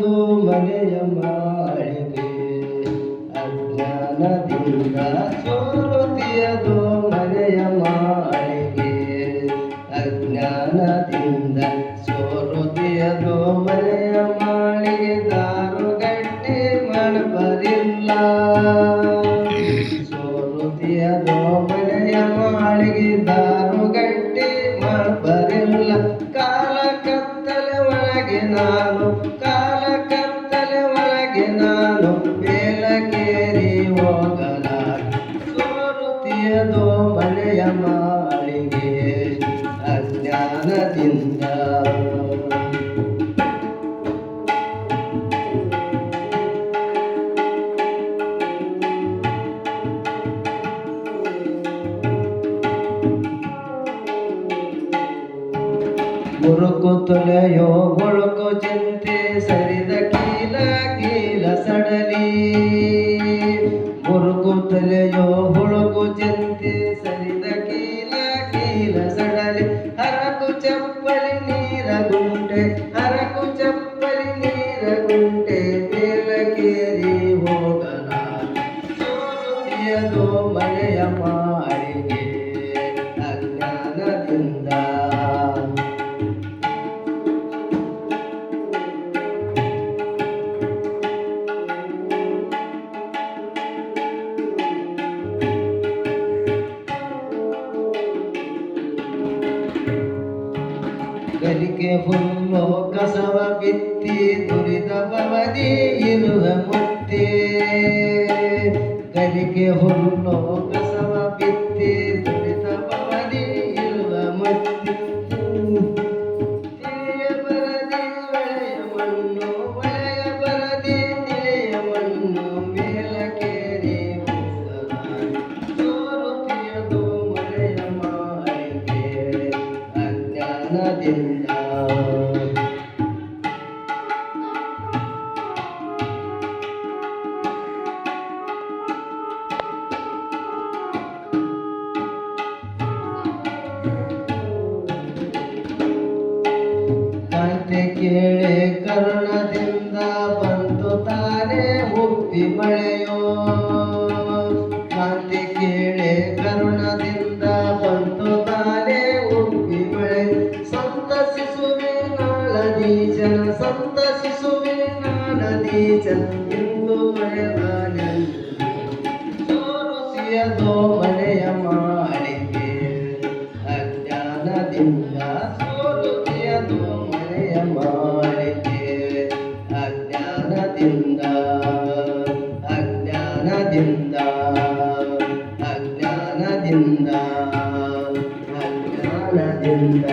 ಒಂದು ಮನೆಯ ಮಾಡಿದೆ ಅಜ್ಞಾನದಿಂದ ಸೋಲತಿಯದು ಮನೆಯ ಮಾಡಿದೆ ಅಜ್ಞಾನದಿಂದ ಸೋಲತಿಯದು ಮನೆಯ ಮಾಡಿಗೆ ದಾರು ಗಟ್ಟಿ ಮಾಡಬರಿಲ್ಲ ಸೋಲತಿಯದು ಮನೆಯ ಮಾಡಿಗೆ ದಾರು ಗಟ್ಟಿ ಮಾಡಬರಿಲ್ಲ ಕಾಲ ಕತ್ತಲೆ ಒಳಗೆ ನಾನು ಮುರುಕು ತೊಲೆಯೋ ಗೊಳುಕು ಚಿಂತೆ ಸರಿದ ಕೀಲ ಕೀಲ ಸಡಲಿ. ಗುರುಕು ತೊಲೆಯೋ ಗಲಿಗೆ ಹುಲ್ಲು ಕಸವ ಬಿತ್ತಿ ದುರಿದ ಬವದಿ ಇರುವ ಮುತ್ತೆ. ಗಲಿಗೆ ಹುಲ್ಲು ಕಸವ ಬಿತ್ತಿ ದುರಿದ ಬವದಿ ಇರುವ ಮುತ್ತೆ. ಮಣ್ಣು, ಒಳೆಯ ಬರದಿ ತಿಳಿಯ ಮಣ್ಣು ಮೇಲಕೇರಿ ಸೋರುತಿಯದು ಮಳೆಯ ಮಾಳಿಗೆ ಅಜ್ಞಾನದಿಂದ ಕೇಳೆ ಕರುಣದಿಂದ ಬಂತು ತಾನೆ ಹುಟ್ಟಿ ಮಳೆಯೋ. ಕಾಂತಿ ಕೇಳೆ ಕರುಣದಿಂದ ಬಂತು ತಾನೆ ಹುಟ್ಟಿ ಮಳೆ. ಸಂತಸಿಸುವೆ ನಾಳದಿ ಜನ ಸಂತಸಿಸುವೆ ನಾಳದಿ ಜನ ಅಜ್ಞಾನದಿಂದ ಅಜ್ಞಾನದಿಂದ